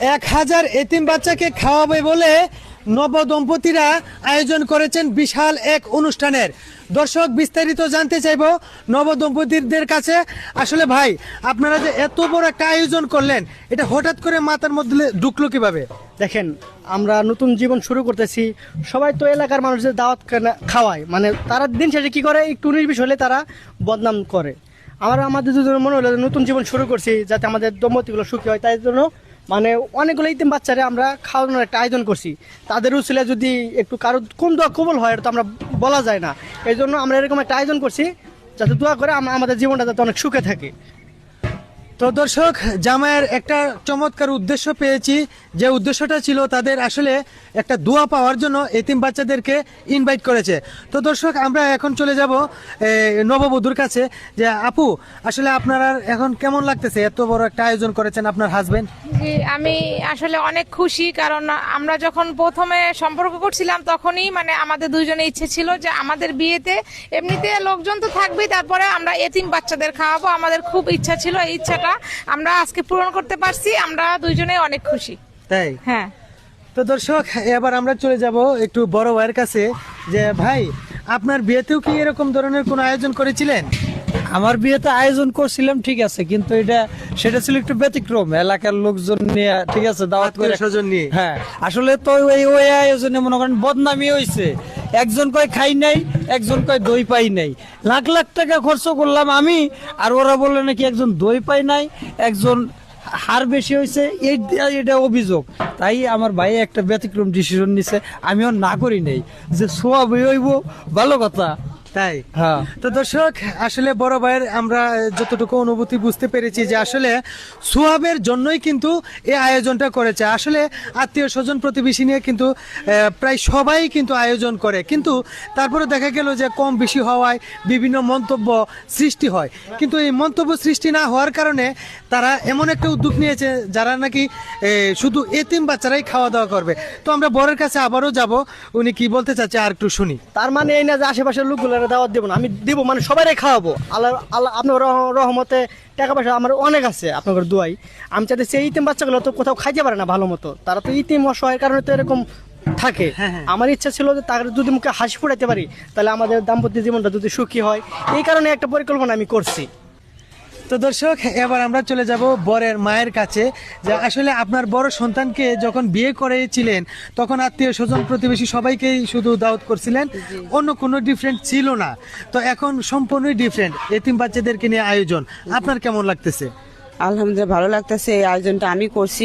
এক হাজার এতিম বাচ্চাকে খাওয়াবে বলে নব দম্পতিরা আয়োজন করেছেন বিশাল এক অনুষ্ঠানের। দর্শক, বিস্তারিত জানতে চাইব নব দম্পতিদের কাছে। আসলে ভাই, আপনারা যে এত বড় একটা আয়োজন করলেন, এটা হঠাৎ করে মাথার মধ্যে ঢুকলো কীভাবে? দেখেন, আমরা নতুন জীবন শুরু করতেছি। সবাই তো এলাকার মানুষদের দাওয়াত খাওয়ায়। মানে তারা দিন শেষে কি করে? একটু নির্বিষ হলে তারা বদনাম করে। আমরা, আমাদের দুজনের মনে হলো নতুন জীবন শুরু করছি, যাতে আমাদের দম্পতিগুলো সুখী হয়। তাই জন্য মানে অনেকগুলো ইতিম বাচ্চারে আমরা খাওয়ানোর একটা আয়োজন করছি। তাদের উচিলে যদি একটু কারও কোন দোয়া কবল হয় তো আমরা বলা যায় না। এই জন্য আমরা এরকম একটা আয়োজন করছি, যাতে দোয়া করে আমাদের জীবনটা যাতে অনেক সুখে থাকে। তো দর্শক, জামাইয়ের একটা চমৎকার উদ্দেশ্য পেয়েছি। যে উদ্দেশ্যটা ছিল তাদের আসলে একটা দোয়া পাওয়ার জন্য এতিম বাচ্চাদেরকে ইনভাইট করেছে। তো দর্শক, আমরা এখন চলে যাব নববধূর কাছে। যে আপু, আসলে আপনারা এখন কেমন লাগতেছে? এত বড় একটা আয়োজন করেছেন আপনার হাজবেন্ড জি, আমি আসলে অনেক খুশি, কারণ আমরা যখন প্রথমে সম্পর্ক করছিলাম, তখনই মানে আমাদের দুইজনের ইচ্ছে ছিল যে আমাদের বিয়েতে এমনিতে লোকজন তো থাকবেই, তারপরে আমরা এতিম বাচ্চাদের খাওয়াবো। আমাদের খুব ইচ্ছা ছিল, এই ইচ্ছাটা আমরা আজকে পূরণ করতে পারছি আমরা দুইজনেই অনেক খুশি। তাই? হ্যাঁ। তো দর্শক এবার আমরা চলে যাব একটু বড় ভাইয়ের কাছে যে ভাই আপনার বিয়েতেও কি এরকম ধরনের কোনো আয়োজন করেছিলেন? আমার বিয়েতে আয়োজন করছিলাম ঠিক আছে কিন্তু এটা সেটা ছিল একটু ব্যতিক্রম। এলাকার লোকজন নিয়ে ঠিক আছে দাওয়াত করে। হ্যাঁ। আসলে তো ওই ওই আয়োজনে মনে করেন বদনামি হয়েছে একজন কয় খাই নাই, একজন কয় দই পাই নাই। লাখ লাখ টাকা খরচ করলাম আমি, আর ওরা বলল নাকি একজন দই পাই নাই, একজন হার বেশি হয়েছে, এই এটা অভিযোগ। তাই আমার ভাই একটা ব্যতিক্রম ডিসিশন নিছে, আমিও না করি নাই। যে সোয়াবই হইব, ভালো কথা। তাই? হ্যাঁ। তো দর্শক আসলে বড় ভাইয়ের আমরা যতটুকু অনুভূতি বুঝতে পেরেছি যে আসলে সোহাবের জন্যই কিন্তু এই আয়োজনটা করেছে। আসলে আত্মীয় স্বজন প্রতিবেশী নিয়ে কিন্তু প্রায় সবাই কিন্তু আয়োজন করে। কিন্তু তারপরে দেখা গেল যে কম বেশি হওয়ায় বিভিন্ন মন্তব্য সৃষ্টি হয়। কিন্তু এই মন্তব্য সৃষ্টি না হওয়ার কারণে তারা এমন একটা উদ্যোগ নিয়েছে যারা নাকি শুধু এতিম বাচ্চারাই খাওয়া দাওয়া করবে। তো আমরা বরের কাছে আবারও যাব। উনি কি বলতে চাচ্ছে আর একটু শুনি। তার মানে এই না যে আশেপাশের লোকগুলো দাওয়াত দেবো না আমি দেবো মানে সবাই খাওয়াবো। আল্লাহ আল্লাহ আপনার রহ- রহমতে টাকা পয়সা আমার অনেক আছে আপনাদের দোয়াই আমি চাইতে সেই ইতিম বাচ্চাগুলো তো কোথাও খাইতে পারে না ভালো মতো। তারা তো ইতিম অসহায়ের কারণে তো এরকম থাকে। আমার ইচ্ছা ছিল যে তার যদি মুখে হাসি ফুটাইতে পারি তাহলে আমাদের দাম্পত্য জীবনটা যদি সুখী হয়। এই কারণে একটা পরিকল্পনা আমি করছি। তো দর্শক এবার আমরা চলে যাব বরের মায়ের কাছে যে আসলে আপনার বড় সন্তানকে যখন বিয়ে করেছিলেন তখন আত্মীয় স্বজন প্রতিবেশী সবাইকেই শুধু দাওয়াত করছিলেন অন্য কোনো ডিফারেন্ট ছিল না। তো এখন সম্পূর্ণই ডিফারেন্ট এতিম বাচ্চাদেরকে নিয়ে আয়োজন আপনার কেমন লাগতেছে? আলহামদুলিল্লাহ ভালো লাগতেছে এই আয়োজনটা আমি করছি।